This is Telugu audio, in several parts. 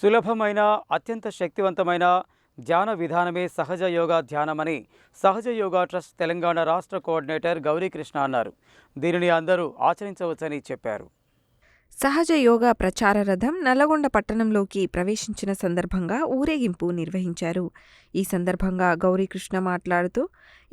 సులభమైన అత్యంత శక్తివంతమైన ధ్యాన విధానమే సహజ యోగా ధ్యానమని సహజ యోగా ట్రస్ట్ తెలంగాణ రాష్ట్ర కోఆర్డినేటర్ గౌరీకృష్ణ అన్నారు. దీనిని అందరూ ఆచరించవచ్చని చెప్పారు. సహజ యోగా ప్రచార రథం నల్లగొండ పట్టణంలోకి ప్రవేశించిన సందర్భంగా ఊరేగింపు నిర్వహించారు. ఈ సందర్భంగా గౌరీకృష్ణ మాట్లాడుతూ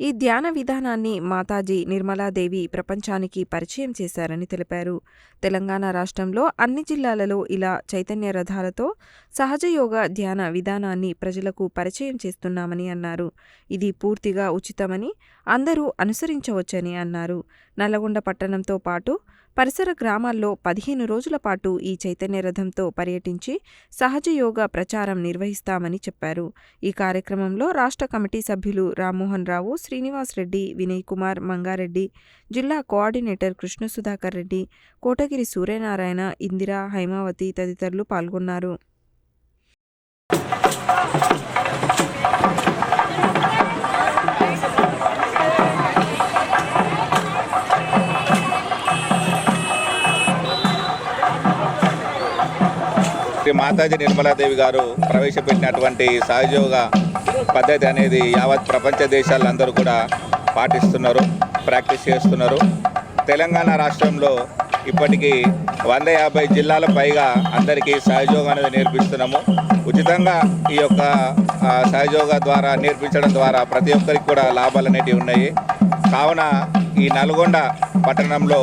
ఈ ధ్యాన విధానాన్ని మాతాజీ నిర్మలాదేవి ప్రపంచానికి పరిచయం చేశారని తెలిపారు. తెలంగాణ రాష్ట్రంలో అన్ని జిల్లాలలో ఇలా చైతన్య రథాలతో సహజయోగ ధ్యాన విధానాన్ని ప్రజలకు పరిచయం చేస్తున్నామని అన్నారు. ఇది పూర్తిగా ఉచితమని అందరూ అనుసరించవచ్చని అన్నారు. నల్లగొండ పట్టణంతో పాటు పరిసర గ్రామాల్లో పదిహేను రోజుల పాటు ఈ చైతన్య రథంతో పర్యటించి సహజయోగ ప్రచారం నిర్వహిస్తామని చెప్పారు. ఈ కార్యక్రమంలో రాష్ట్ర కమిటీ సభ్యులు రామ్మోహన్ రావు శ్రీనివాస్ రెడ్డి వినయ్ కుమార్ మంగారెడ్డి జిల్లా కోఆర్డినేటర్ కృష్ణ సుధాకర్ రెడ్డి కోటగిరి సూర్యనారాయణ ఇందిరా హైమావతి తదితరులు పాల్గొన్నారు. శ్రీ మాతాజీ నిర్మలాదేవి గారు ప్రవేశపెట్టినటువంటి సహజయోగ పద్ధతి అనేది యావత్ ప్రపంచ దేశాలందరూ కూడా పాటిస్తున్నారు ప్రాక్టీస్ చేస్తున్నారు. తెలంగాణ రాష్ట్రంలో ఇప్పటికీ వంద యాభై జిల్లాల పైగా అందరికీ సహజయోగం అనేది నేర్పిస్తున్నాము. ఉచితంగా ఈ యొక్క ఆ, సహజయోగ ద్వారా నేర్పించడం ద్వారా ప్రతి ఒక్కరికి కూడా లాభాలు అనేటివి ఉన్నాయి. కావున ఈ నల్గొండ పట్టణంలో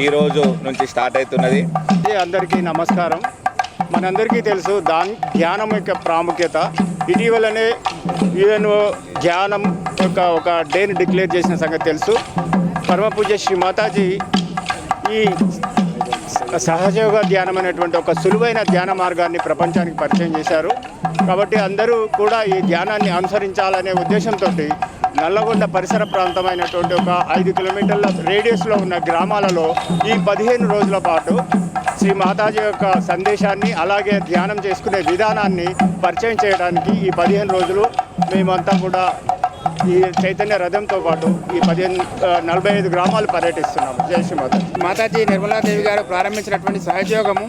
ఈ రోజు నుంచి స్టార్ట్ అవుతున్నది. ఇది అందరికీ నమస్కారం. మనందరికీ తెలుసు దాని ధ్యానం యొక్క ప్రాముఖ్యత. ఇటీవలనే యుఎన్ ధ్యానం యొక్క ఒక డేని డిక్లేర్ చేసిన సంగతి తెలుసు. పరమపూజ శ్రీ మాతాజీ ఈ సహజయోగ ధ్యానం అనేటువంటి ఒక సులువైన ధ్యాన మార్గాన్ని ప్రపంచానికి పరిచయం చేశారు. కాబట్టి అందరూ కూడా ఈ ధ్యానాన్ని అనుసరించాలనే ఉద్దేశంతో నల్లగొండ పరిసర ప్రాంతమైనటువంటి ఒక ఐదు కిలోమీటర్ల రేడియస్లో ఉన్న గ్రామాలలో ఈ పదిహేను రోజుల పాటు శ్రీ మాతాజీ యొక్క సందేశాన్ని అలాగే ధ్యానం చేసుకునే విధానాన్ని పరిచయం చేయడానికి ఈ పదిహేను రోజులు మేమంతా కూడా ఈ చైతన్య రథంతో పాటు ఈ పదిహేను నలభై ఐదు గ్రామాలు పర్యటిస్తున్నాము. జై శ్రీ మాతాజీ మాతాజీ నిర్మలాదేవి గారు ప్రారంభించినటువంటి సహయోగము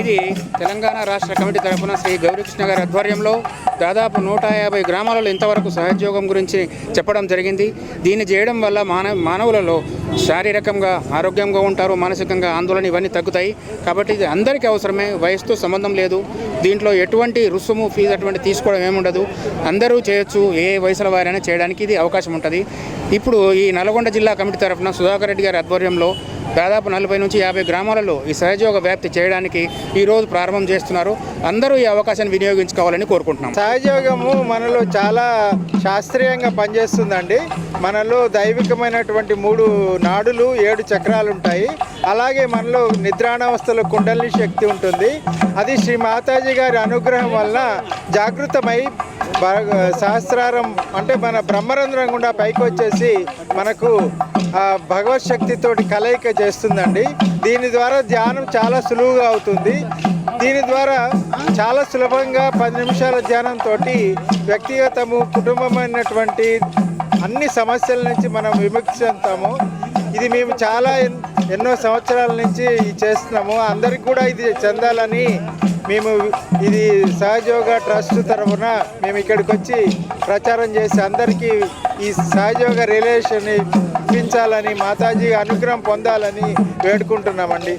ఇది తెలంగాణ రాష్ట్ర కమిటీ తరఫున శ్రీ గౌరీకృష్ణ గారి ఆధ్వర్యంలో దాదాపు నూట యాభై గ్రామాలలో ఇంతవరకు సహజోగం గురించి చెప్పడం జరిగింది. దీన్ని చేయడం వల్ల మానవ మానవులలో శారీరకంగా ఆరోగ్యంగా ఉంటారు మానసికంగా ఆందోళన ఇవన్నీ తగ్గుతాయి. కాబట్టి ఇది అందరికీ అవసరమే వయసుతో సంబంధం లేదు. దీంట్లో ఎటువంటి రుసుము ఫీజు అటువంటి తీసుకోవడం ఏముండదు. అందరూ చేయొచ్చు ఏ వయసుల వారైనా చేయడానికి ఇది అవకాశం ఉంటుంది. ఇప్పుడు ఈ నల్గొండ జిల్లా కమిటీ తరఫున సుధాకర్ రెడ్డి గారి ఆధ్వర్యంలో దాదాపు నలభై నుంచి యాభై గ్రామాలలో ఈ సహజయోగ వ్యాప్తి చేయడానికి ఈరోజు ప్రారంభం చేస్తున్నారు. అందరూ ఈ అవకాశాన్ని వినియోగించుకోవాలని కోరుకుంటున్నాం. సహజయోగము మనలో చాలా శాస్త్రీయంగా పనిచేస్తుందండి. మనలో దైవికమైనటువంటి మూడు నాడులు ఏడు చక్రాలు ఉంటాయి అలాగే మనలో నిద్రాణావస్థలో కుండలిని శక్తి ఉంటుంది. అది శ్రీ మాతాజీ గారి అనుగ్రహం వలన జాగృతమై సహస్రారం అంటే మన బ్రహ్మరంధ్రం గుండా పైకి వచ్చేసి మనకు భగవత్ శక్తితోటి కలయిక చేస్తుందండి. దీని ద్వారా ధ్యానం చాలా సులువుగా అవుతుంది. దీని ద్వారా చాలా సులభంగా పది నిమిషాల ధ్యానంతో వ్యక్తిగతము కుటుంబమైనటువంటి అన్ని సమస్యల నుంచి మనం విముక్తి చెందుతాము ఇది మేము చాలా ఎన్- ఎన్నో సంవత్సరాల నుంచి చేస్తున్నాము. అందరికి కూడా ఇది చెందాలని మేము ఇది సహజోగ ట్రస్ట్ తరఫున మేము ఇక్కడికి వచ్చి ప్రచారం చేసి అందరికీ ఈ సహజోగ రిలేషన్ ఇప్పించాలని మాతాజీ అనుగ్రహం పొందాలని వేడుకుంటున్నామండి.